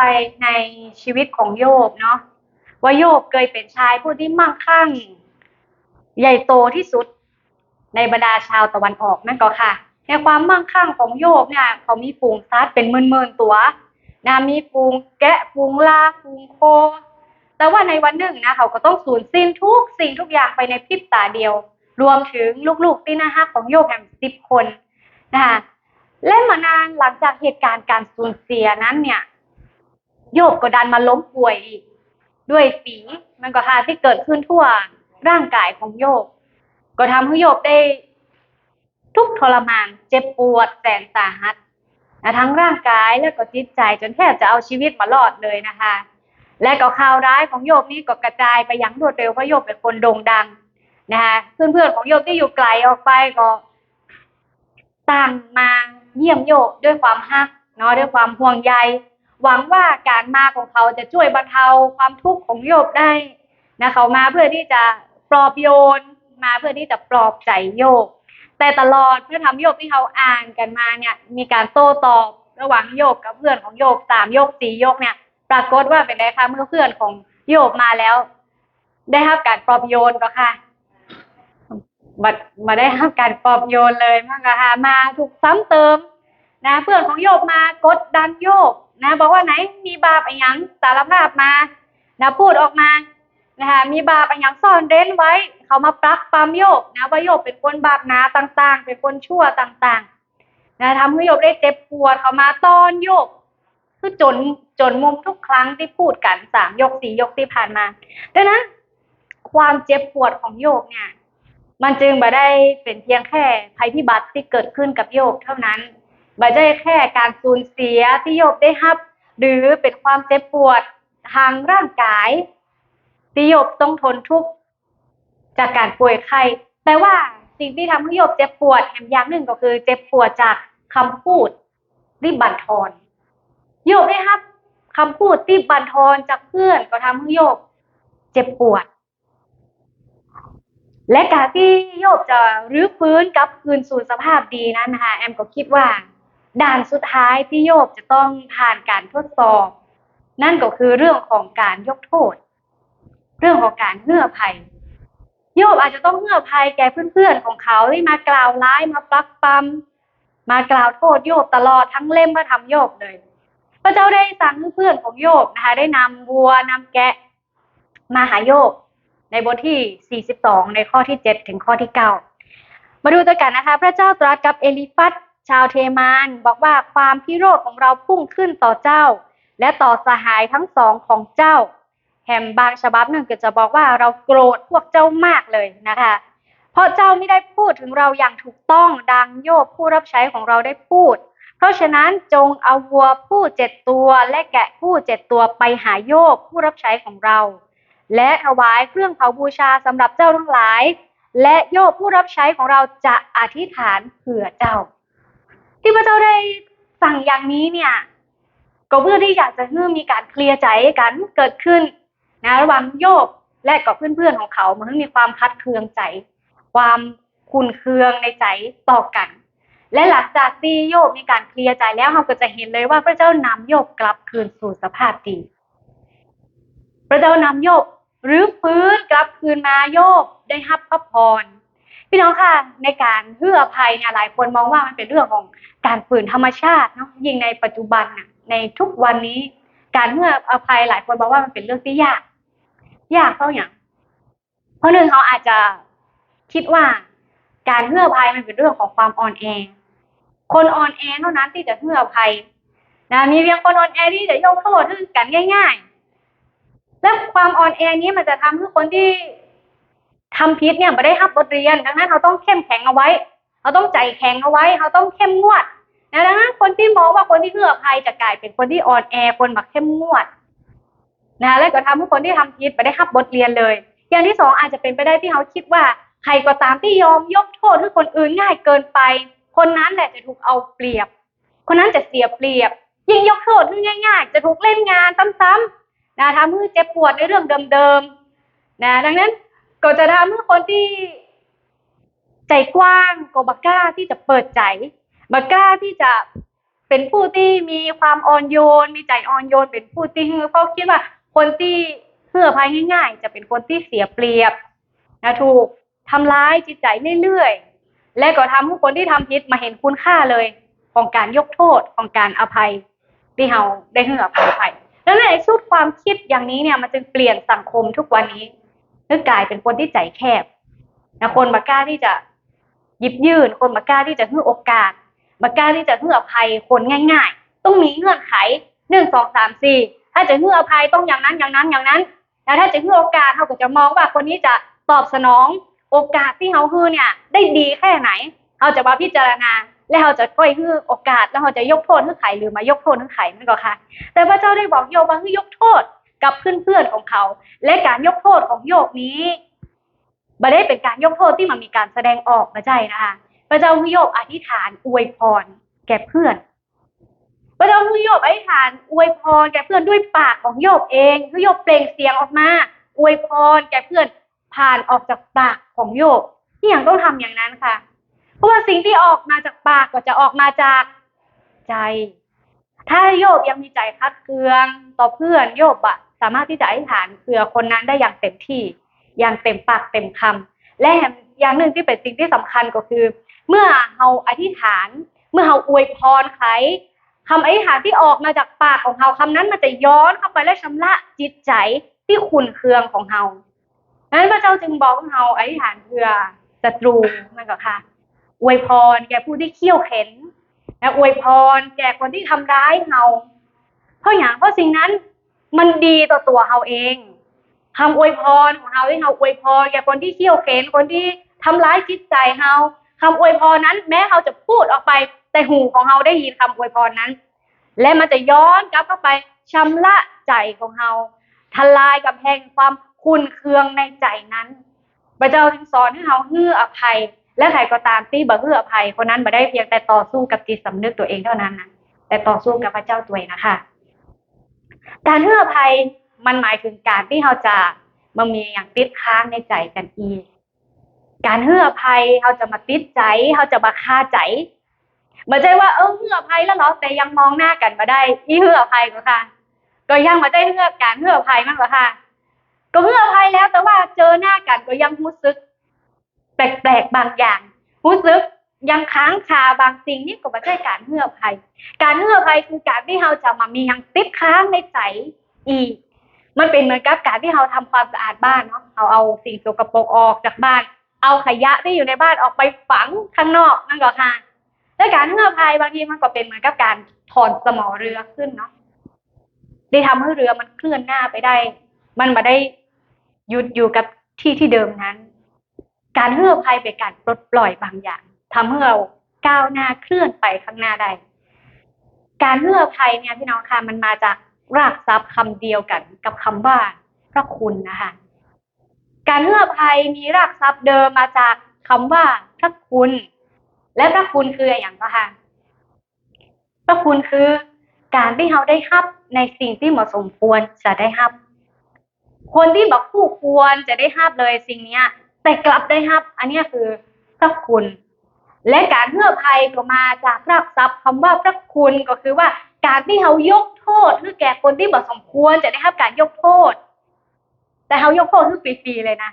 ไปในชีวิตของโยบเนาะว่าโยบเคยเป็นชายผู้ที่มั่งคั่ง ใหญ่โตที่สุดในบรรดาชาวตะวันออกนั่นก็ค่ะ ในความมั่งคั่งของโยบเนี่ยเขามีฝูงซัดเป็นหมื่นๆตัวนะมีฝูงแกะฝูงลาฝูงโค แต่ว่าในวันหนึ่งนะเขาก็ต้องสูญสิ้นทุกสิ่งทุกอย่างไปในพริบตาเดียว รวมถึงลูกๆที่น่าฮักของโยบแห่งสิบคนนะคะและมานานหลังจากเหตุการณ์การสูญเสียนั้นเนี่ย โยบก็ดันมาล้มป่วยอีก ด้วยฝีมันก็ค่ะที่เกิดขึ้นทั่วร่างกายของโยบก็ทำให้โยบได้ ทุกทรมานเจ็บปวดแสนสาหัสนะทั้งร่างกายและก็จิตใจจนแทบจะเอาชีวิตมารอดเลยนะคะ และก็ข่าวร้ายของโยบนี่ก็กระจายไปอย่างรวดเร็วเพราะโยบเป็นคนโด่งดังนะคะเพื่อนๆของโยบที่อยู่ไกลออกไปก็ต่างมาเยี่ยมโยบด้วยความฮักเนาะด้วยความห่วงใย หวังว่าการมาของเขาจะช่วยบรรเทาความทุกข์ของโยบได้นะเขามาเพื่อที่จะปลอบโยนมาเพื่อที่จะปลอบใจโยบแต่ตลอดเพื่อทำโยบที่เขาอ่านกันมาเนี่ย มีการโต้ตอบระหว่างโยบกับเพื่อนของโยบสามโยบสี่โยบเนี่ย ปรากฏว่าเป็นไงคะเมื่อเพื่อนของโยบมาแล้ว ได้รับการปลอบโยนก็ค่ะมามาได้รับการปลอบโยนเลยมั้งก็ค่ะมาถูกซ้ำเติม นะเพื่อนของโยบมากดดันโยบนะบอกว่าไหนมีบาปอะไรยังสารภาพมานะพูดออกมานะคะมีบาปอะไรยังซ่อนเร้นไว้ เขามาปลักปามโยบนะว่าโยบเป็นคนบาปหนาต่างๆ เป็นคนชั่วต่างๆนะทำให้โยบได้เจ็บปวดเขามาต้อนโยบคือจนจนมุมทุกครั้งที่พูดกันสามยกสี่ยกที่ผ่านมาดังนั้นความเจ็บปวดของโยบเนี่ย มันจึงม่ได้เป็นเพียงแค่ภัยพิบัติที่เกิดขึ้นกับโยบเท่านั้น ไม่ได้แค่การสูญเสียที่โยบได้รับ หรือเป็นความเจ็บปวดทางร่างกายที่โยบต้องทนทุกข์จากการป่วยไข้แต่ว่าสิ่งที่ทำให้โยบเจ็บปวดแถมอย่างหนึ่งก็คือ เจ็บปวดจากคำพูดที่บั่นทอนโยบได้รับคำพูดที่บั่นทอนจากเพื่อนก็ทำให้โยบเจ็บปวด และการที่โยบจะรื้อฟื้นกลับคืนสู่สภาพดีนั้นนะคะแอมก็คิดว่า ด่านสุดท้ายที่โยบจะต้องผ่านการทดสอบ นั่นก็คือเรื่องของการยกโทษ เรื่องของการเหื่อภัย โยบอาจจะต้องเหื่อภัยแก่เพื่อนๆของเขาที่มากล่าวร้ายมาปลักปั๊มมากล่าวโทษโยบตลอดทั้งเล่มมาทำโยบเลย พระเจ้าได้สั่งเพื่อนของโยบนะคะได้นำวัวนำแกะ มาหาโยบในบทที่ 42 ในข้อที่ 7 ถึงข้อที่ 9 มาดูตัวกันนะคะ พระเจ้าตรัสกับเอลิฟัส ชาวเทมานบอกว่าความพิโรธของเราพุ่งขึ้นต่อเจ้า และต่อสหายทั้งสองของเจ้าแหมบางฉบับหนึ่งก็จะบอกว่าเราโกรธพวกเจ้ามากเลยนะคะ เพราะเจ้าไม่ได้พูดถึงเราอย่างถูกต้องดังโยบผู้รับใช้ของเราได้พูด เพราะฉะนั้นจงเอาวัวผู้เจ็ดตัวและแกะผู้เจ็ดตัวไปหาโยบผู้รับใช้ของเรา และถวายเครื่องเผาบูชาสำหรับเจ้าทั้งหลาย และโยบผู้รับใช้ของเราจะอธิษฐานเผื่อเจ้า ที่พระเจ้าได้สั่งอย่างนี้เนี่ยก็เพื่อที่อยากจะให้มีการเคลียร์ใจกันเกิดขึ้นนะระหว่างโยบและกับเพื่อนๆของเขามันมีความคัดเคืองใจ ความคุนเคืองในใจต่อกัน และหลังจากที่โยบมีการเคลียร์ใจแล้วเราก็จะเห็นเลยว่าพระเจ้านำโยบกลับคืนสู่สภาพดี พระเจ้านำโยบหรือฟื้นกลับคืนมาโยบได้รับพระพร พี่น้องค่ะในการเพื่ออภัยเนี่ยหลายคนมองว่ามันเป็นเรื่องของการฝืนธรรมชาติเนาะยิ่งในปัจจุบันน่ะในทุกวันนี้ การเพื่ออภัยหลายคนบอกว่ามันเป็นเรื่องที่ยาก ยากเพราะอย่างเพราะหนึ่งเขาอาจจะคิดว่า การเพื่ออภัยมันเป็นเรื่องของความอ่อนแอคนอ่อนแอเท่านั้นที่จะเพื่ออภัยนะมีเพียงคนอ่อนแอที่จะยกโทษกันง่าย ๆ และความอ่อนแอนี้มันจะทำให้คนที่ ทำผิดเนี่ยไม่ได้รับบทเรียน ดังนั้นเราต้องเข้มแข็งเอาไว้ เราต้องใจแข็งเอาไว้ เราต้องเข้มงวดนะดังนั้นคนที่มองว่าคนที่เพื่ออภัยจะกลายเป็นคนที่อ่อนแอคนแบบเข้มงวดนะแล้วก็ทำให้คนที่ทำผิดไม่ได้รับบทเรียนเลย อย่างที่สองอาจจะเป็นไปได้ที่เขาคิดว่าใครก็ตามที่ยอมยกโทษให้คนอื่นง่ายเกินไป คนนั้นแหละจะถูกเอาเปรียบ คนนั้นจะเสียเปรียบ ยิ่งยกโทษง่าย ๆ จะถูกเล่นงานซ้ำๆนะทำให้เจ็บปวดในเรื่องเดิมๆนะดังนั้น ก็จะทำให้คนที่ใจกว้างก็บักกล้าที่จะเปิดใจบักกล้าที่จะเป็นผู้ที่มีความอ่อนโยน มีใจอ่อนโยน เป็นผู้ที่ฮือเพราะคิดว่าคนที่เพื่อภัยง่ายๆ จะเป็นคนที่เสียเปรียบนะถูกทำร้ายจิตใจเรื่อยๆ และก็ทำให้คนที่ทำผิดมาเห็นคุณค่าเลย ของการยกโทษของการอภัยที่เราได้เฮืออภัยไปดังนั้นชุดความคิดอย่างนี้เนี่ยมันจึงเปลี่ยนสังคมทุกวันนี้ นึกกลายเป็นคนที่ใจแคบนะคนบากล้าที่จะหยิบยื่น คนบากล้าที่จะให้โอกาสบากล้าที่จะให้อภัยคนง่าย ๆ ต้องมีเงื่อนไขหนึ่งสองสามสี่ถ้าจะให้อภัยต้องอย่างนั้นอย่างนั้นอย่างนั้นแล้วถ้าจะให้โอกาสเขาก็จะมองว่าคนนี้จะตอบสนองโอกาสที่เขาให้เนี่ย ได้ดีแค่ไหนเขาจะมาพิจารณา และเขาจะค่อยให้โอกาส แล้วเขาจะยกโทษให้ใครหรือมายกโทษให้ใครนั่นก็ค่ะ แต่พระเจ้าได้บอกโยบว่าให้ยกโทษ กับเพื่อนๆของเขา และการยกโทษของโยบนี้ไม่ได้เป็นการยกโทษที่มันมีการแสดงออกมาใจนะคะพระเจ้าให้โยบอธิษฐานอวยพร แก่เพื่อน พระเจ้าให้โยบอธิษฐานอวยพร แก่เพื่อนด้วยปากของโยบเองโยบเปล่งเสียงออกมาอวยพร แก่เพื่อนผ่านออกจากปากของโยบที่อย่างต้องทำอย่างนั้นค่ะ เพราะว่าสิ่งที่ออกมาจากปากก็จะออกมาจากใจ ถ้าโยบยังมีใจคัดเคืองต่อเพื่อนโยบอะ สามารถที่จะอธิษฐานเผื่อคนนั้นได้อย่างเต็มที่ อย่างเต็มปากเต็มคำและอย่างหนึ่งที่เป็นสิ่งที่สำคัญก็คือ เมื่อเราอธิษฐาน เมื่อเราอวยพรใครคำอธิษฐานที่ออกมาจากปากของเราคำนั้นมันจะย้อนเข้าไปและชำระจิตใจที่ขุนเคืองของเราดังนั้นพระเจ้าจึงบอกเราอธิษฐานเพื่อศัตรูนั่นก็ค่ะ อวยพรแก่ผู้ที่เขี้ยวเข็นและอวยพรแก่คนที่ทำร้ายเราเพราะอย่างเพราะสิ่งนั้น มันดีต่อตัวเราเองคำอวยพรของเราที่เราอวยพรแก่คนที่เขี้ยวเข็นคนที่ทำร้ายจิตใจเราคำอวยพรนั้น แม้เราจะพูดออกไป แต่หูของเราได้ยินคำอวยพรนั้น และมันจะย้อนกลับเข้าไปชำระใจของเราทลายกับแห่งความคุนเคืองในใจนั้น พระเจ้าจึงสอนให้เราเฮืออภัย และใครก็ตามที่บ่เฮืออภัยคนนั้นบ่ได้เพียงแต่ต่อสู้กับจิตสำนึกตัวเองเท่านั้นนะแต่ต่อสู้กับพระเจ้าตัวเองนะคะ การเฮือภัยมันหมายถึงการที่เราจะมามีอย่างติดค้างในใจกันอีก การเฮือภัยเราจะมาติดใจเราจะมาคาใจไม่ใช่ว่าเออเฮือภัยแล้วเหรอแต่ยังมองหน้ากันมาได้อีเฮืออภัยก็ค่ะ ก็ยังมาได้เฮือการเฮืออภัยมากกว่าค่ะ ก็เฮืออภัยแล้วแต่ว่าเจอหน้ากันก็ยังรู้สึก แปลกๆบางอย่างรู้สึก ยังค้างคาบางสิ่งนี่ก็ไม่ใช่การเฮืออภัย การเฮืออภัยคือการที่เราจะมามียังติดค้างในใจอีก มันเป็นเหมือนกับการที่เราทำความสะอาดบ้านเนาะเราเอาสิ่งสกปรกออกจากบ้าน เอาขยะที่อยู่ในบ้านออกไปฝังข้างนอกนั่นก็ค่ะและการเฮืออภัยบางทีมันก็เป็นเหมือนกับการถอนสมอเรือขึ้นเนาะได้ทำให้เรือมันเคลื่อนหน้าไปได้ มันมาได้หยุดอยู่กับที่ที่เดิมนั้น การเฮืออภัยเป็นการปลดปล่อยบางอย่าง ทำให้เราก้าวหน้าเคลื่อนไปข้างหน้าได้ การเฮืออภัยเนี่ยพี่น้องค่ะมันมาจากรากศัพท์คำเดียวกันกับคำว่าพระคุณนะคะ การเฮืออภัยมีรากศัพท์เดิมมาจากคำว่าพระคุณ และพระคุณคืออย่างไรคะพระคุณคือการที่เราได้รับในสิ่งที่เหมาะสมควรจะได้รับ คนที่บอกคู่ควรจะได้รับเลยสิ่งเนี้ย แต่กลับได้รับ อันนี้คือพระคุณ และการเฮืออภัยก็มาจากรากศัพท์คำว่าพระคุณก็คือว่าการที่เขายกโทษคือแก่คนที่บ่สมควรจะได้รับการยกโทษ แต่เขายกโทษคือฟรีๆเลยนะ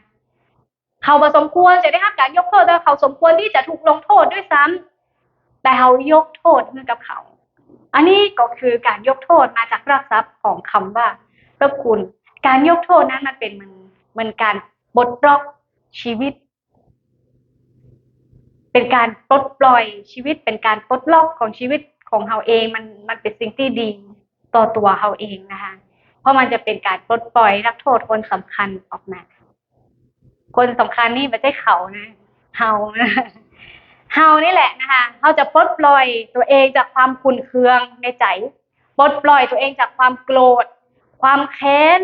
เขาบ่สมควรจะได้รับการยกโทษแต่เขาสมควรที่จะถูกลงโทษด้วยซ้ำแต่เขายกโทษให้กับเขา อันนี้ก็คือการยกโทษมาจากรากศัพท์ของคำว่าพระคุณ การยกโทษนั้นมันเป็นมันมันการปลดล็อกชีวิต เป็นการปลดปล่อยชีวิตเป็นการปลดล็อกของชีวิตของเราเองมันมันเป็นสิ่งที่ดีต่อตัวเราเองนะคะ เพราะมันจะเป็นการปลดปล่อยนักโทษคนสำคัญออกมา คนสำคัญนี่ไม่ใช่เขานะเฮานะเฮานี่แหละนะคะเขาจะปลดปล่อยตัวเองจากความขุ่นเคืองในใจปลดปล่อยตัวเองจากความโกรธ ความแค้น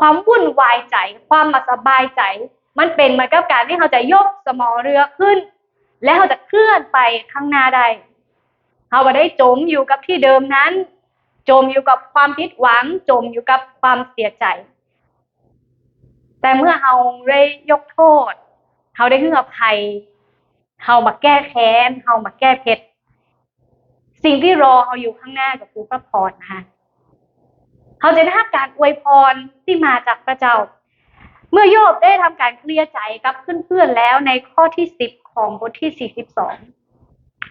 ความวุ่นวายใจ ความมาสบายใจ มันเป็นมือนกับการที่เขาจะยกสมอเรือขึ้น และเขาจะเคลื่อนไปข้างหน้าได้เขาไม่ได้จมอยู่กับที่เดิมนั้น จมอยู่กับความผิดหวัง จมอยู่กับความเสียใจ แต่เมื่อเราได้ยกโทษเขาได้เฮืออภัยเขามาแก้แค้นเขามาแก้เพชรสิ่งที่รอเขาอยู่ข้างหน้าก็คือพระพรนะคะเขาจะได้รับการอวยพรที่มาจากพระเจ้า เมื่อโยบได้ทำการเคลียร์ใจกับเพื่อนๆแล้วในข้อที่สิบของบทที่สี่สิบสอง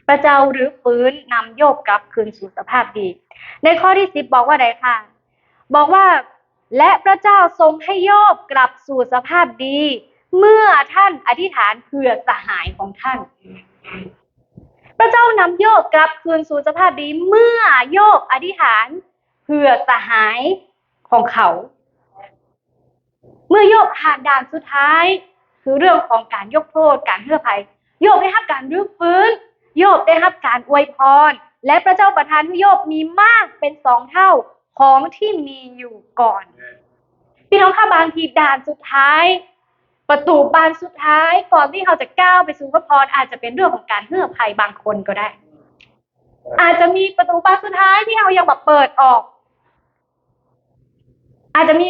พระเจ้าหรือฟื้นนำโยบกลับคืนสู่สภาพดี ในข้อที่สิบบอกว่าใดค่ะ บอกว่าและพระเจ้าทรงให้โยบกลับสู่สภาพดี เมื่อท่านอธิษฐานเผื่อสหายของท่าน พระเจ้านำโยบกลับคืนสู่สภาพดี เมื่อโยบอธิษฐานเผื่อสหายของเขา เมื่อโยบผ่านด่านสุดท้าย คือเรื่องของการยกโทษการเพื่อภัย โยบได้รับการรื้อฟื้น โยบได้รับการอวยพร และพระเจ้าประทานให้โยบมีมากเป็นสองเท่าของที่มีอยู่ก่อน พี่น้องค่ะบางทีด่านสุดท้าย ประตูบานสุดท้ายก่อนที่เขาจะก้าวไปสู่พระพรอาจจะเป็นเรื่องของการเพื่อภัยบางคนก็ได้ อาจจะมีประตูบานสุดท้ายที่เรายังแบบเปิดออก อาจจะมี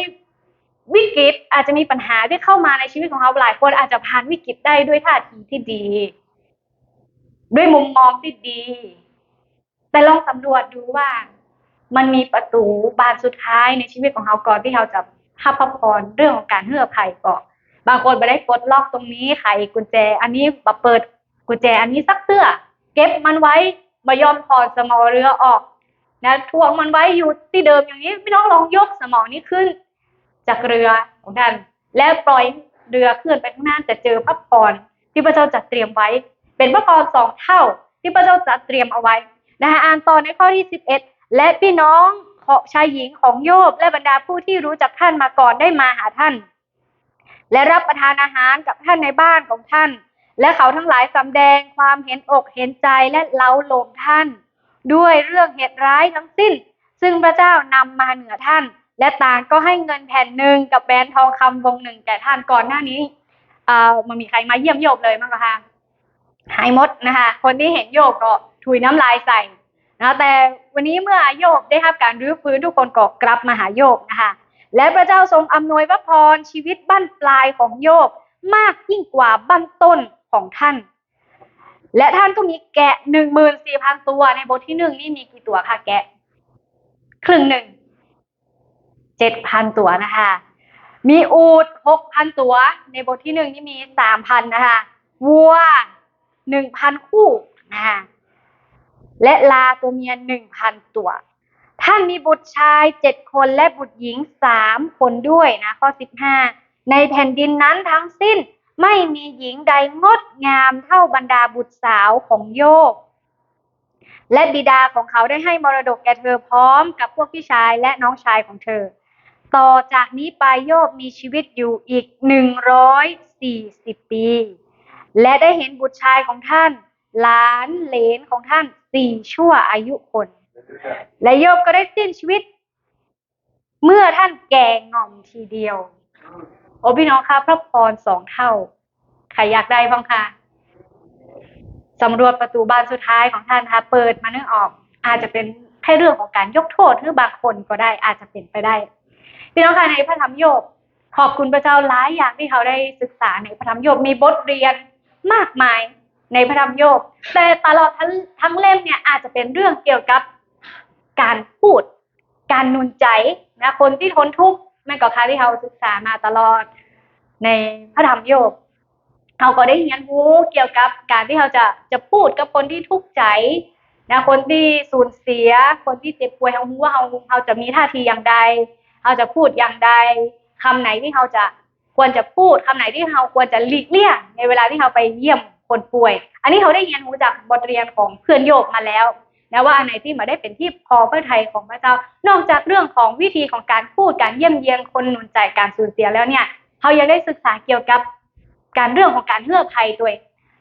วิกฤตอาจจะมีปัญหาที่เข้ามาในชีวิตของเราหลายคนอาจจะผ่านวิกฤตได้ด้วยท่าทีที่ดี ด้วยมุมมองที่ดี แต่ลองสำรวจดูว่า มันมีประตูบานสุดท้ายในชีวิตของเราก่อนที่เราจะพับพระพรเรื่องของการเพื่อภัยก่อนบางคนไปได้กดล็อกตรงนี้ไขกุญแจ อันนี้มาเปิดกุญแจ อันนี้สักเตื้อ เก็บมันไว้มายอมถอดสมอเรือออกนะทวงมันไว้อยู่ที่เดิมอย่างนี้พี่น้องลองยกสมองนี้ขึ้น จากเรือของท่าน และปล่อยเรือเคลื่อนไปข้างหน้าจะเจอพระพรที่พระเจ้าจัดเตรียมไว้ เป็นพระพรสองเท่าที่พระเจ้าจัดเตรียมเอาไว้นะคะอ่านต่อในข้อที่สิบเอ็ดและพี่น้องชายหญิงของโยบและบรรดาผู้ที่รู้จักท่านมาก่อนได้มาหาท่าน และรับประทานอาหารกับท่านในบ้านของท่าน และเขาทั้งหลายสำแดงความเห็นอกเห็นใจและเล้าโลมท่าน ด้วยเรื่องเหตุร้ายทั้งสิ้น ซึ่งพระเจ้านำมาเหนือท่าน และตาก็ให้เงินแผ่นหนึ่งกับแหวนทองคำวงหนึ่งแก่ท่านก่อนหน้านี้เอ่อมันมีใครมาเยี่ยมโยบเลยมั้งคะ หายหมดนะคะ คนที่เห็นโยบก็ถุยน้ำลายใส่นะแต่วันนี้เมื่อโยบได้รับการรื้อฟื้นทุกคนก็กลับมาหาโยบนะคะ และพระเจ้าทรงอำนวยพระพรชีวิตบั้นปลายของโยบมากยิ่งกว่าบั้นต้นของท่าน และท่านก็มีแกะหนึ่งหมื่นสี่พันตัวในบทที่หนึ่งนี่มีกี่ตัวคะแกะ ครึ่งหนึ่ง เจ็ดพันตัวนะคะ มีอูดหกพันตัว ในบทที่หนึ่งนี่มีสามพันนะคะ วัวหนึ่งพันคู่นะคะและลาตัวเมียหนึ่งพันตัว ท่านมีบุตรชายเจ็ดคนและบุตรหญิงสามคนด้วยนะข้อสิบห้าในแผ่นดินนั้นทั้งสิ้นไม่มีหญิงใดงดงามเท่าบรรดาบุตรสาวของโยบและบิดาของเขาได้ให้มรดกแก่เธอพร้อมกับพวกพี่ชายและน้องชายของเธอ ต่อจากนี้ไปโยบมีชีวิตอยู่อีกหนึ่งร้อยสี่สิบปี และได้เห็นบุตรชายของท่าน หลานเหลนของท่านสี่ชั่วอายุคน และโยบก็ได้สิ้นชีวิต เมื่อท่านแก่ง่อมทีเดียว โอ้พี่น้องคะพระพรสองเท่า ใครอยากได้บ้างคะสำรวจประตูบานสุดท้ายของท่านคะเปิดมาเนื้อออก อาจจะเป็นแค่เรื่องของการยกโทษหรือบางคนก็ได้อาจจะเป็นไปได้ พี่น้องคะในพระธรรมโยบขอบคุณพระเจ้าหลายอย่างที่เขาได้ศึกษาในพระธรรมโยบมีบทเรียนมากมายในพระธรรมโยบแต่ตลอดทั้งทั้งเล่มเนี่ยอาจจะเป็นเรื่องเกี่ยวกับการพูด การนุนใจนะคนที่ทนทุกข์แม่ก็ค่ะที่เขาศึกษามาตลอดในพระธรรมโยบเขาก็ได้เรียนรู้เกี่ยวกับการที่เขาจะจะพูดกับคนที่ทุกข์ใจนะคนที่สูญเสีย คนที่เจ็บป่วยเขารู้ว่าเขาเขาจะมีท่าทีอย่างใด เขาจะพูดอย่างใดคำไหนที่เขาจะควรจะพูดคำไหนที่เขาควรจะหลีกเลี่ยงในเวลาที่เขาไปเยี่ยมคนป่วย อันนี้เขาได้เรียนรู้จากบทเรียนของเพื่อนโยบมาแล้วนะว่าอันไหนที่มาได้เป็นที่พอพระทัยของพระเจ้า นอกจากเรื่องของวิธีของการพูดการเยี่ยมเยียนคนหนุนใจการสูญเสียแล้วเนี่ยเขายังได้ศึกษาเกี่ยวกับการเรื่องของการเฮือภัยด้วย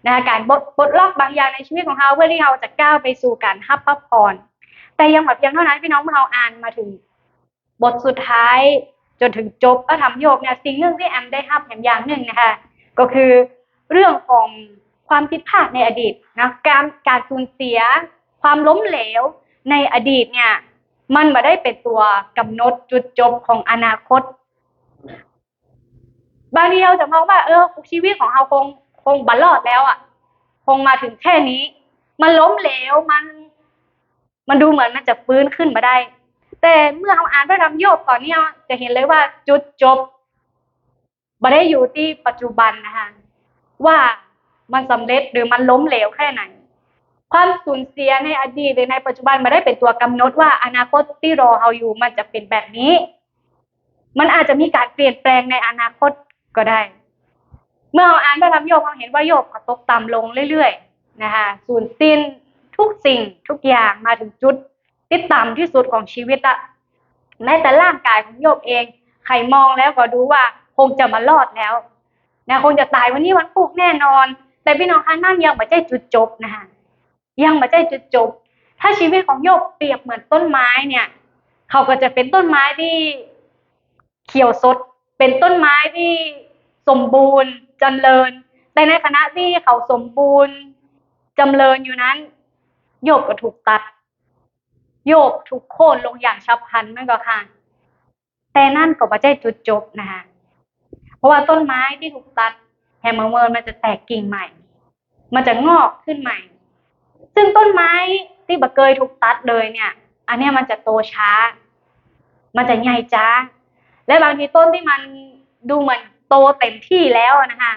นะคะการบดบดล็อกบางอย่างในชีวิตของเขาเพื่อที่เขาจะก้าวไปสู่การฮับพระพรแต่ยังแบบเพียงเท่านั้นพี่น้องเมื่อเราอ่านมาถึง บทสุดท้ายจนถึงจบก็ทำโยบเนี่ยสิ่งหนึ่งที่แอมได้ฮับอย่างอย่างหนึ่งนะคะก็คือเรื่องของความผิดพลาดในอดีตนะการการสูญเสีย ความล้มเหลวในอดีตเนี่ย มันมาได้เป็นตัวกำหนดจุดจบของอนาคต บางทีเราจะมองว่า เออชีวิตของเราคงคงบัลลอดแล้วอะ คงมาถึงแค่นี้ มันล้มเหลวมัน มันดูเหมือนมันจะฟื้นขึ้นมาได้ แต่เมื่อเราอ่านพระธรรมโยบตอนนี้จะเห็นเลยว่าจุดจบไม่ได้อยู่ที่ปัจจุบันนะคะว่ามันสำเร็จหรือมันล้มเหลวแค่ไหน ความสูญเสียในอดีตหรือในปัจจุบันไม่ได้เป็นตัวกำหนดว่าอนาคตที่รอเราอยู่มันจะเป็นแบบนี้ มันอาจจะมีการเปลี่ยนแปลงในอนาคตก็ได้ เมื่อเราอ่านพระธรรมโยบเราเห็นว่าโยบก็ตกต่ำลงเรื่อยๆนะคะสูญสิ้นทุกสิ่งทุกอย่างมาถึงจุด ที่ต่ำที่สุดของชีวิตอะแม้แต่ร่างกายของโยบเอง ใครมองแล้วก็ดูว่าคงจะมารอดแล้วนะคงจะตายวันนี้วันพุกแน่นอน แต่พี่น้องคะนั่นยังไม่ใช่จุดจบนะคะยังไม่ใช่จุดจบ ถ้าชีวิตของโยบเปรียบเหมือนต้นไม้เนี่ย เขาก็จะเป็นต้นไม้ที่เขียวสด เป็นต้นไม้ที่สมบูรณ์จเจริญ แต่ในขณะที่เขาสมบูรณ์จำเริญอยู่นั้น โยบก็ถูกตัด โยบถูกโค่นลงอย่างฉับพลันนั่นก็ค่ะ แต่นั่นก็ไม่ใช่จุดจบนะคะเพราะว่าต้นไม้ที่ถูกตัดแฮมเมอร์เมิร์มันจะแตกกิ่งใหม่ มันจะงอกขึ้นใหม่ ซึ่งต้นไม้ที่บะเกยถูกตัดเลยเนี่ย อันนี้มันจะโตช้า มันจะใหญ่จ้า และบางทีต้นที่มันดูเหมือนโตเต็มที่แล้วนะคะ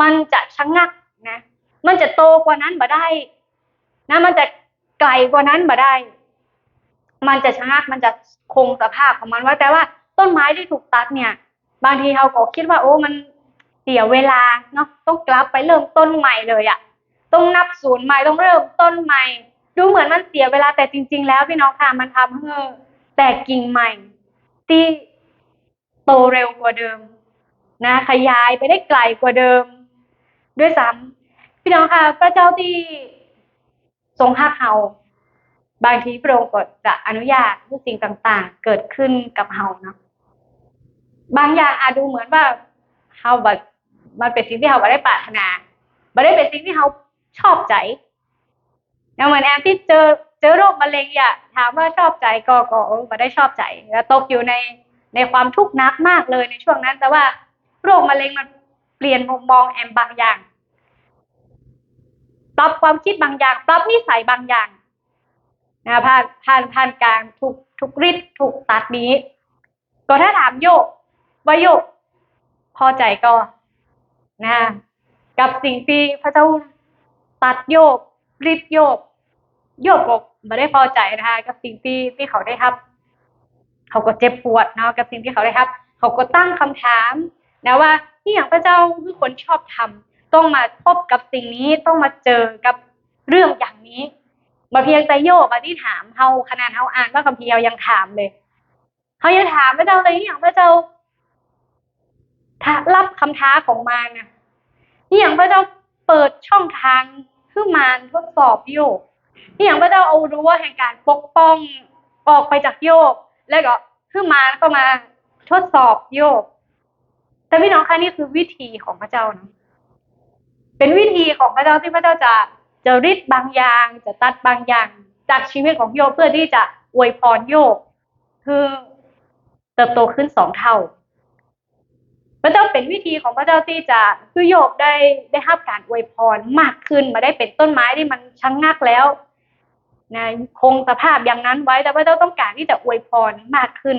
มันจะชะงักนะ มันจะโตกว่านั้นบ่ได้ นะ มันจะไกลกว่านั้นบ่ได้ มันจะชะงักมันจะคงสภาพของมันไว้แต่ว่าต้นไม้ที่ถูกตัดเนี่ย บางทีเราก็คิดว่าโอ้มันเสียเวลาเนาะต้องกลับไปเริ่มต้นใหม่เลยอะต้องนับศูนย์ใหม่ต้องเริ่มต้นใหม่ ดูเหมือนมันเสียเวลาแต่จริง ๆ แล้วพี่น้องค่ะมันทำให้แตกกิ่งใหม่ ที่โตเร็วกว่าเดิมนะขยายไปได้ไกลกว่าเดิม ด้วยซ้ำพี่น้องค่ะ พระเจ้าที่ทรงฮักเฮา บางทีพระองค์ก็จะอนุญาตให้สิ่งต่างๆ เกิดขึ้นกับเฮาเนาะบางอย่างอาจดูเหมือนว่าเฮาแบบมันเป็นสิ่งที่เฮาไม่ได้ปรารถนาไม่ได้เป็นสิ่งที่เฮาชอบใจนะเหมือนแอมที่เจอเจอโรคมะเร็งอย่าถามว่าชอบใจก็ก็ไม่ได้ชอบใจแล้วตกอยู่ในในความทุกข์นักมากเลยในช่วงนั้น แต่ว่าโรคมะเร็งมันเปลี่ยนมุมมองแอมบางอย่างปรับความคิดบางอย่าง ปรับนิสัยบางอย่าง นะผ่านผ่านผ่านการถูกทุกฤทธิ์ถูกตัดนี้ ก็ถ้าถามโยกว่าโยกพอใจก็นะกับสิ่งที่พระเจ้าตัดโยกฤทธิ์โยก โยกบอกไม่ได้พอใจนะคะกับสิ่งที่ที่เขาได้ครับเขาก็เจ็บปวดเนาะกับสิ่งที่เขาได้ครับ เขาก็ตั้งคำถามนะว่าที่อย่างพระเจ้าคือคนชอบทำต้องมาพบกับสิ่งนี้ต้องมาเจอกับเรื่องอย่างนี้ มาเพียงแต่โยกมาที่ถามเฮาขนาดเฮาอ่านว่าคัมภีร์เรายังถามเลยเขายังถามพระเจ้าเลยที่อย่างพระเจ้าถ้ารับคำท้าของมารนะที่อย่างพระเจ้าเปิดช่องทางคือมารทดสอบโยกที่อย่างพระเจ้าเอารั้วแห่งการปกป้องออกไปจากโยก แล้วก็คือมารก็มาทดสอบโยก แต่พี่น้องคะนี่คือวิธีของพระเจ้านะเป็นวิธีของพระเจ้าที่พระเจ้าจะ จะริดบางอย่าง จะตัดบางอย่าง จากชีวิตของโยกเพื่อที่จะอวยพรโยกคือเติบโตขึ้นสองเท่า พระเจ้าเป็นวิธีของพระเจ้าที่จะคือโยบได้ได้รับการอวยพรมากขึ้นมาได้เป็นต้นไม้ที่มันชังงักแล้วนะคงสภาพอย่างนั้นไว้แต่พระเจ้าต้องการที่จะอวยพรมากขึ้น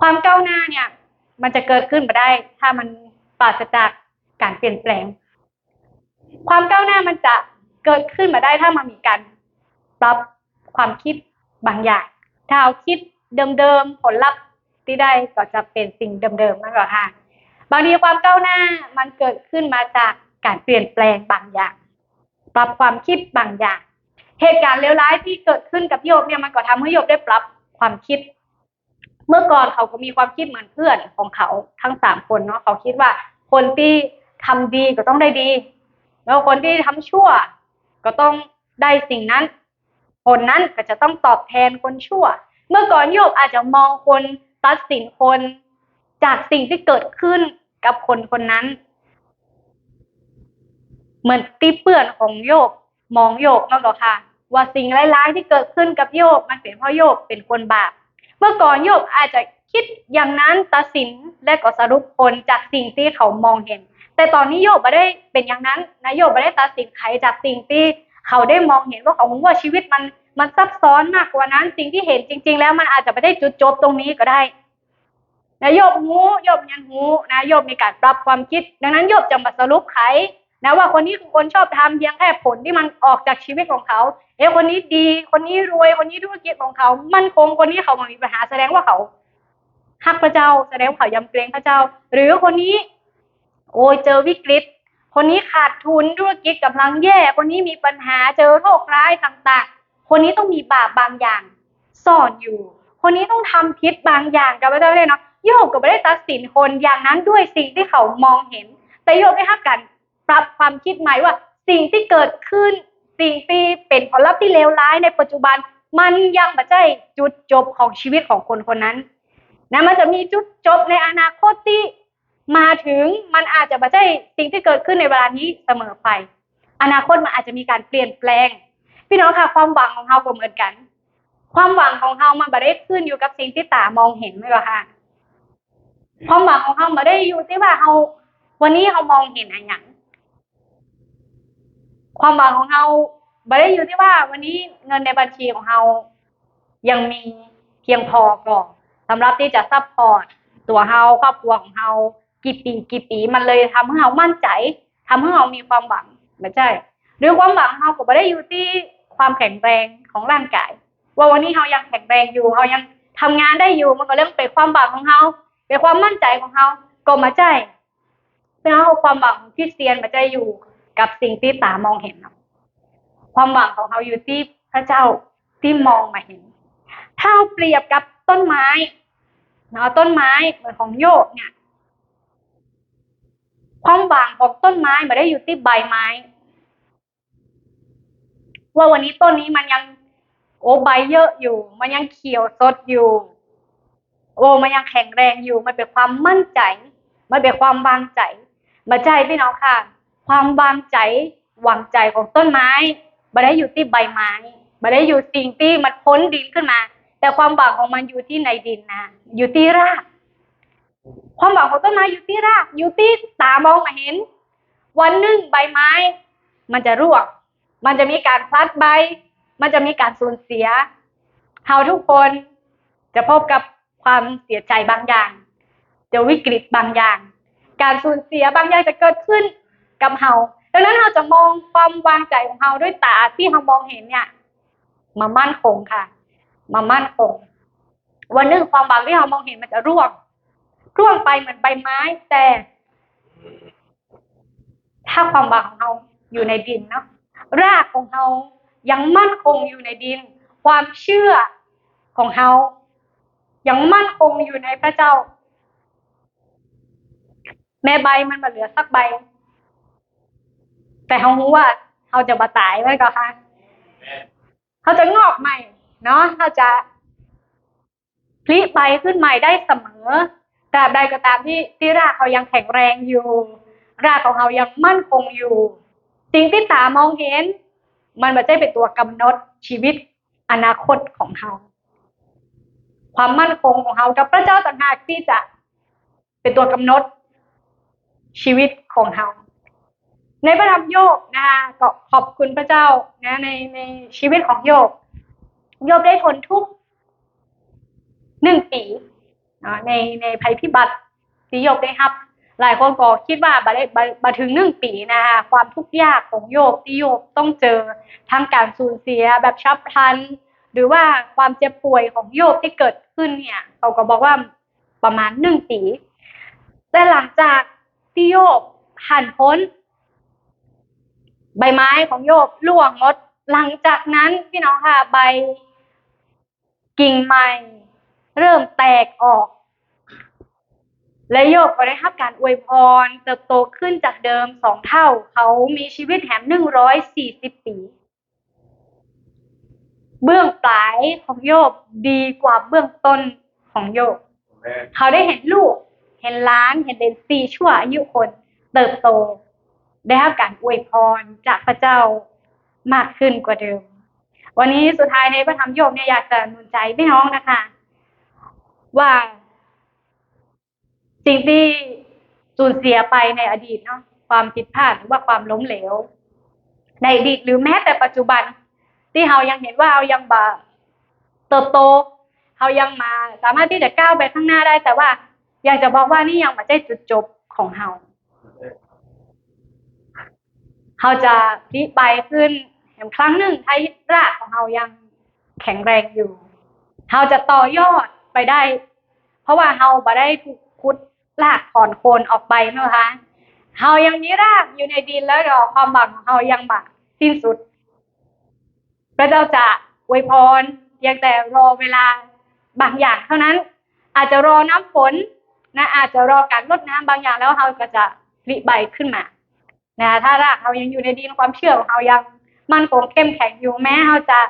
ความก้าวหน้าเนี่ย มันจะเกิดขึ้นมาได้ ถ้ามันปราศจากการเปลี่ยนแปลง ความก้าวหน้ามันจะเกิดขึ้นมาได้ถ้ามันมีการปรับความคิดบางอย่าง ถ้าเอาคิดเดิมๆผลลัพธ์ที่ได้ก็จะเป็นสิ่งเดิมๆนั่นแหละค่ะบางทีความก้าวหน้ามันเกิดขึ้นมาจากการเปลี่ยนแปลงบางอย่าง ปรับความคิดบางอย่าง เหตุการณ์เลวร้ายที่เกิดขึ้นกับโยบเนี่ยมันก็ทำให้โยบได้ปรับความคิด เมื่อก่อนเขาก็มีความคิดเหมือนเพื่อนของเขาทั้งสามคนเนาะเขาคิดว่าคนที่ทำดีก็ต้องได้ดี แล้วคนที่ทำชั่ว ก็ต้องได้สิ่งนั้นคนนั้นก็จะต้องตอบแทนคนชั่ว เมื่อก่อนโยบอาจจะมองคนตัดสินคนจากสิ่งที่เกิดขึ้นกับคนคนนั้น เหมือนตีเปื่อนของโยบมองโยบมากกว่าค่ะ ว่าสิ่งร้ายๆที่เกิดขึ้นกับโยบมันเป็นเพราะโยบเป็นคนบาป เมื่อก่อนโยบอาจจะคิดอย่างนั้นตัดสินและก็สรุปคนจากสิ่งที่เขามองเห็น แต่ตอนนี้โยบไม่ได้เป็นอย่างนั้นนะโยบไม่ได้ตัดสินใครจากสิ่งที่เขาได้มองเห็นว่าเขาว่าชีวิตมันมันซับซ้อนมากกว่านั้น สิ่งที่เห็นจริง ๆ แล้วมันอาจจะไม่ได้จุดจบตรงนี้ก็ได้นะโยบหูโยบยันหูนะโยบมีการปรับความคิด ดังนั้นโยบจะมาสรุปไขนะว่าคนนี้คือคนชอบทำเพียงแค่ผลที่มันออกจากชีวิตของเขา เอ๊ะคนนี้ดี คนนี้รวย คนนี้ธุรกิจของเขา มั่นคง คนนี้เขาไม่มีปัญหาแสดงว่าเขาฮักพระเจ้า แสดงว่าเขายำเกรงพระเจ้า หรือคนนี้ โอ้ยเจอวิกฤต คนนี้ขาดทุนธุรกิจกำลังแย่ คนนี้มีปัญหาเจอโรคร้ายต่างๆ คนนี้ต้องมีบาปบางอย่างซ่อนอยู่ คนนี้ต้องทำพิษบางอย่างกับพระเจ้าได้เนาะโยบก็ไม่ได้ตัดสินคนอย่างนั้นด้วยสิ่งที่เขามองเห็น แต่โยบได้ฮักกันปรับความคิดใหม่ว่า สิ่งที่เกิดขึ้น สิ่งที่เป็นผลลัพธ์ที่เลวร้ายในปัจจุบันมันยังไม่ใช่จุดจบของชีวิตของคนคนนั้นนะมันจะมีจุดจบในอนาคตที่ มาถึงมันอาจจะไม่ใช่สิ่งที่เกิดขึ้นในเวลานี้เสมอไป อนาคตมันอาจจะมีการเปลี่ยนแปลง พี่น้องค่ะความหวังของเราก็เหมือนกัน ความหวังของเรามันไม่ได้ขึ้นอยู่กับสิ่งที่ตามองเห็นไม่หรอค่ะความหวังของเราไม่ได้อยู่ที่ว่าเราวันนี้เรามองเห็นอะไรอย่างความหวังของเราไม่ได้อยู่ที่ว่า วันนี้เงินในบัญชีของเรายังมีเพียงพอก่อนสำหรับที่จะซัพพอร์ตตัวเราครอบครัวของเรา กี่ปีกี่ปีมันเลยทำให้เรามั่นใจทำให้เรามีความหวังไม่ใช่หรือความหวังของเราก็ไม่ได้อยู่ที่ความแข็งแรงของร่างกาย ว่าวันนี้เรายังแข็งแรงอยู่เรายังทำงานได้อยู่มันก็เรื่องเป็นความหวังของเราเป็นความมั่นใจของเราก็มาใจเป็นเอาความหวังของคริสเตียนมาใจอยู่กับสิ่งที่ตามองเห็นความหวังของเขาอยู่ที่พระเจ้าที่มองมาเห็น ถ้าเอาเปรียบกับต้นไม้เนาะต้นไม้เหมือนของโยกเนี่ย ความหวังของต้นไม้ไม่ได้อยู่ที่ใบไม้ ว่าวันนี้ต้นนี้มันยัง โอ้ใบเยอะอยู่ มันยังเขียวสดอยู่ โอ้มันยังแข็งแรงอยู่ มันเป็นความมั่นใจ มันเป็นความวางใจมาใจพี่น้องค่ะ ความวางใจวางใจของต้นไม้ไม่ได้อยู่ที่ใบไม้ไม่ได้อยู่สิ่งที่มันพ้นดินขึ้นมา แต่ความหวังของมันอยู่ที่ในดินนะอยู่ที่ราก ความหวังของต้นไม้อยู่ที่รากอยู่ที่ตามองมาเห็น วันหนึ่งใบไม้ มันจะร่วง มันจะมีการพลัดใบ มันจะมีการสูญเสียเราทุกคนจะพบกับความเสียใจบางอย่างจะวิกฤตบางอย่าง การสูญเสียบางอย่างจะเกิดขึ้นกับเราดังนั้นเราจะมองความวางใจของเราด้วยตาที่เรามองเห็นเนี่ยมามั่นคงค่ะ มามั่นคง วันหนึ่งความหวังที่เรามองเห็นมันจะร่วง ร่วงไปเหมือนใบไม้ แต่ ถ้าความหวังของเราอยู่ในดินเนาะรากของเรายังมั่นคงอยู่ในดิน ความเชื่อของเรายังมั่นคงอยู่ในพระเจ้า แม่ใบมันมาเหลือสักใบ แต่เขารู้ว่าเขาจะมาตายไว้ก็ค่ะเขาจะงอกใหม่ เนาะเขาจะพลิใบขึ้นใหม่ได้เสมอ ตราบใดก็ตามที่ที่รากเขายังแข็งแรงอยู่ รากของเขายังมั่นคงอยู่ สิ่งที่ตามองเห็น มันไม่ใช่เป็นตัวกำหนดชีวิตอนาคตของเขา ความมั่นคงของเขากับพระเจ้าต่างหากที่จะเป็นตัวกำหนดชีวิตของเขาในพระธรรมโยบนะคะก็ขอบคุณพระเจ้านะในในชีวิตของโยบโยบได้ทนทุกข์หนึ่งปี ในในภัยพิบัติที่โยบได้ครับ หลายคนก็คิดว่าบัได้บัถึงหนึ่งปีนะคะความทุกข์ยากของโยบที่โยบต้องเจอทั้งการสูญเสียแบบฉับพลัน หรือว่าความเจ็บป่วยของโยบที่เกิดขึ้นเนี่ยเขาก็บอกว่าประมาณหนึ่งปีแต่หลังจากที่โยบผ่านพ้น ใบไม้ของโยบร่วงหมดหลังจากนั้นพี่น้องค่ะใบกิ่งใหม่ เริ่มแตกออก และโยบก็ได้รับการอวยพร เติบโตขึ้นจากเดิมสองเท่า เขามีชีวิตแถมหนึ่งร้อยสี่สิบปี เบื้องปลายของโยบดีกว่าเบื้องต้นของโยบเขาได้เห็นลูก เห็นล้าน เห็นเดนซีชั่วอายุคน เติบโต ได้รับการอวยพรจากพระเจ้ามากขึ้นกว่าเดิม วันนี้สุดท้ายในพระธรรมโยบเนี่ยอยากจะหนุนใจพี่น้องนะคะ ว่า สิ่งที่สูญเสียไปในอดีตเนาะความผิดพลาดหรือว่าความล้มเหลว ในอดีตหรือแม้แต่ปัจจุบัน ที่เรายังเห็นว่าเรายังบาเติบโตเรายังมา สามารถที่จะก้าวไปข้างหน้าได้ แต่ว่า อยากจะบอกว่านี่ยังไม่ใช่จุดจบของเราเราจะพลิไปขึ้นแห่งครั้งหนึ่งให้รากของเรายังแข็งแรงอยู่เราจะต่อยอด ไปได้ เพราะว่าเราบ่ได้ถูกคุดรากถอนโคนออกไปนะคะเรายังมีรากอยู่ในดินแล้วก็ความหวังของเรายังบักสิ้นสุด พระเจ้าจะอวยพรเพียงแต่รอเวลาบางอย่างเท่านั้น อาจจะรอน้ำฝนนะอาจจะรอการลดน้ำบางอย่างแล้วเราก็จะริใบขึ้นมานะถ้ารากเรายังอยู่ในดินความเชื่อของเรายังมั่นคงเข้มแข็งอยู่แม้เราจะ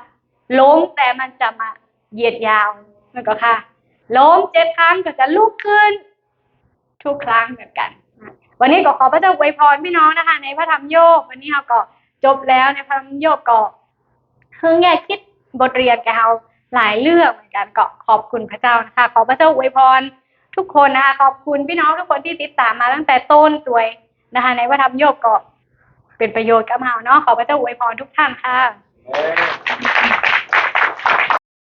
ล้มแต่มันจะมาเหยียดยาวนั่นก็ค่ะ ล้มเจ็ดครั้งก็จะลุกขึ้น ทุกครั้งเหมือนกัน วันนี้ก็ขอพระเจ้าอวยพรพี่น้องนะคะ ในพระธรรมโยบวันนี้เราก็จบแล้วในพระธรรมโยบก็คือแง่คิดบทเรียนกับเราหลายเรื่องเหมือนกันก็ขอบคุณพระเจ้านะคะ ขอพระเจ้าอวยพรทุกคนนะคะขอบคุณพี่น้องทุกคนที่ติดตามมาตั้งแต่ต้นตัวยนะคะ ในพระธรรมโยบก็เป็นประโยชน์กับเราเนาะขอพระเจ้าอวยพรทุกท่านค่ะ